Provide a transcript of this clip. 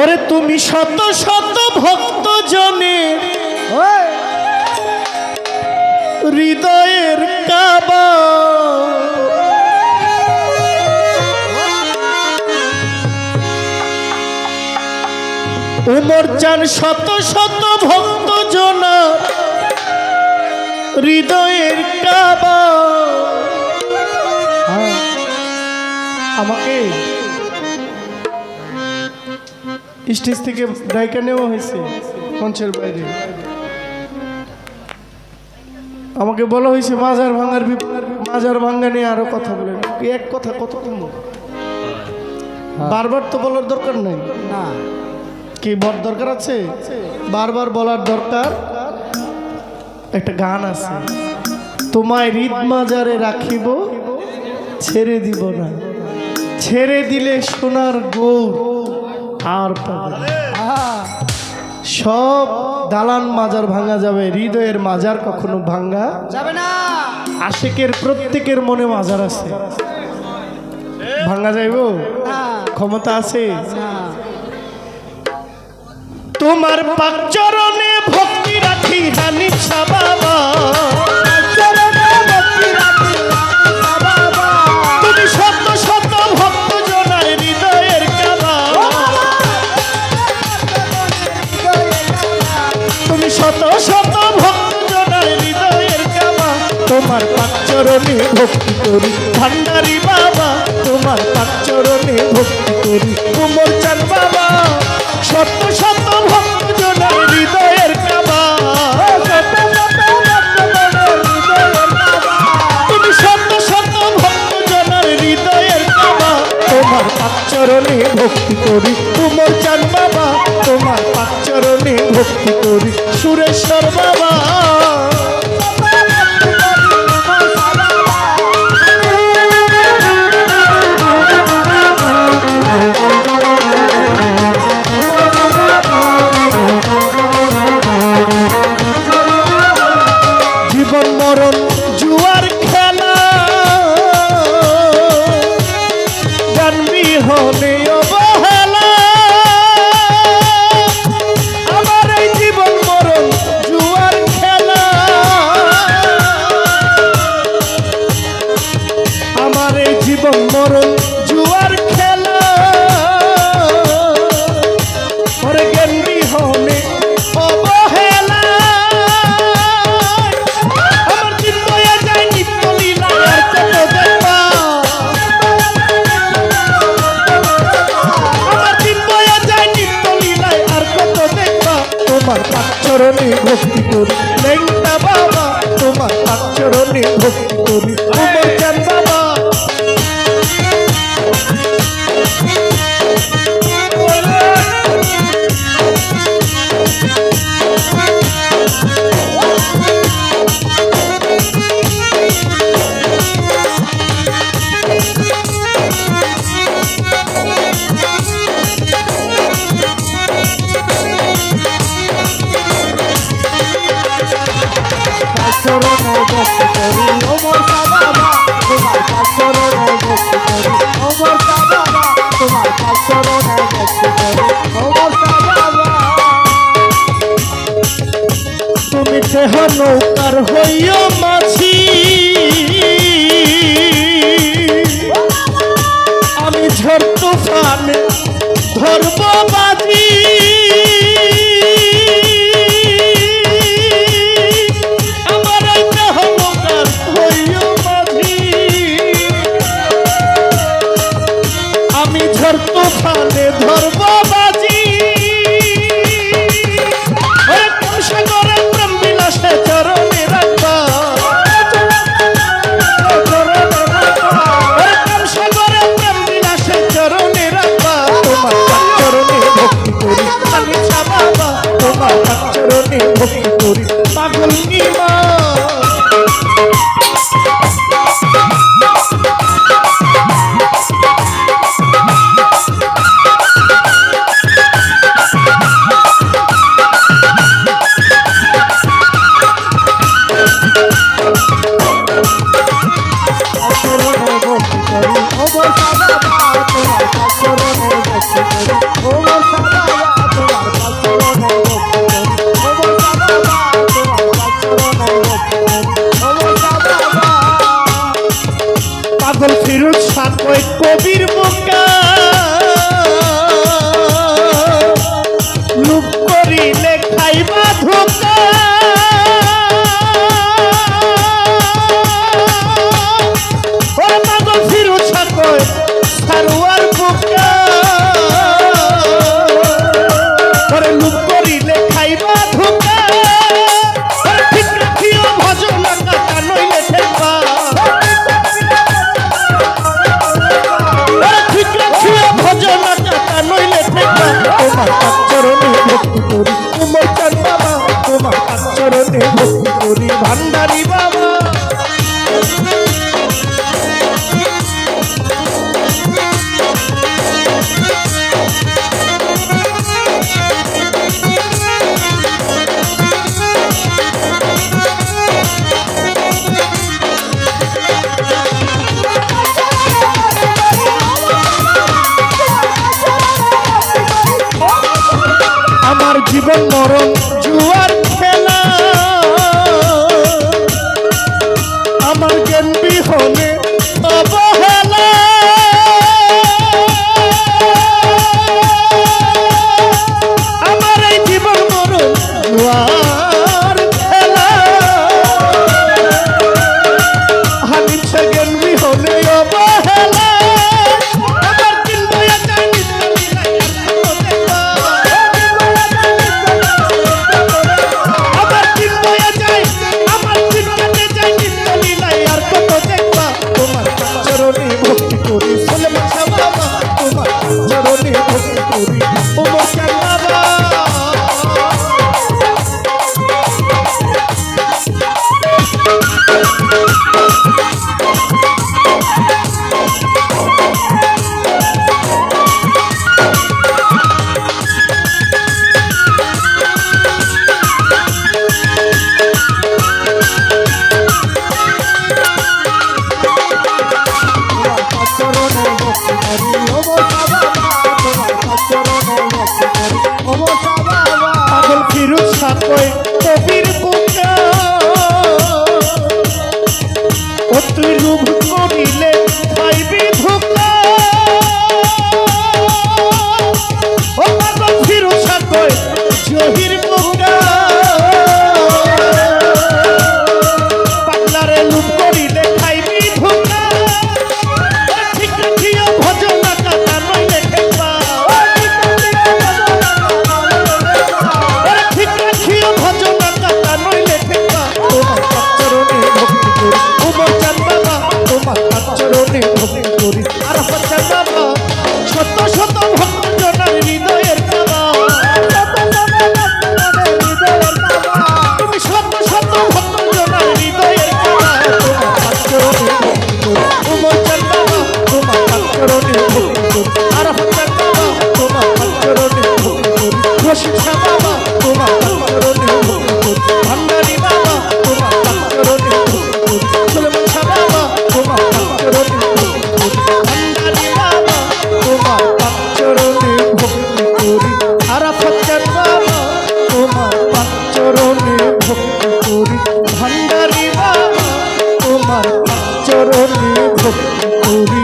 ওরে তুমি শত শত ভক্ত জনের হৃদয়ের কাবা। উমর চান শত শত ভক্ত জনার হৃদয়ের কাবা। আমাকে স্টেজ থেকে ডাইকা নেওয়া হয়েছে মঞ্চের বাইরে। আমাকে বলা হয়েছে মাজার ভাঙার মাজার ভাঙ্গা নিয়ে আরও কথা বলেন। এক কথা কত কম বারবার তো বলার দরকার নাই। না। কি বর দরকার আছে? বারবার বলার দরকার? একটা গান আছে। তোমায় হৃদ মাজারে রাখিব ছেড়ে দিব না। ছেড়ে দিলে সোনার গৌর আর পাবে সব দালান মাজার ভাঙা যাবে হৃদয়ের মাজার কখনো ভাঙ্গা যাবে না। আশেকের প্রত্যেকের মনে মাজার আছে। ভাঙ্গা যাইব? ক্ষমতা আছে? তোমার পাক তোমার পাক চরণে ভক্তি করি। ভান্ডারি বাবা, তোমার পাক চরণে ভক্তি করি। কুমর চান বাবা, শত শত ভক্ত জনায় হৃদয়ের কাবা। তুমি শত শত ভক্ত জনার হৃদয়ের কাবা। তোমার পাকচরণে ভক্তি করি। কুমর চান বাবা, তোমার পাকচরণে ভক্তি করি। সুরেশ্বর বাবা। জানবি তোমার পাচরণে ভক্তি করি। লেংটা বাবা তোমার পাচরণে ভক্তি করি। তোমার চান বাবা চরণ ভক্তি করি ওমর বাবা তোমার পাঁচ চরণ ভক্তি করি ওমর বাবা তোমার পাঁচ চরণ ভক্তি করি ওমর বাবা তুমি দেহ নৌকার হইয়া মা। ঢোকা জীবন মরণ জুয়া চরণে ভক্তি করি। আরাফাত বাবা তোমার পাঁচ চরণে ভক্তি করি। ভান্ডারি বাবা, তোমার পাঁচ চরণে ভক্তি করি।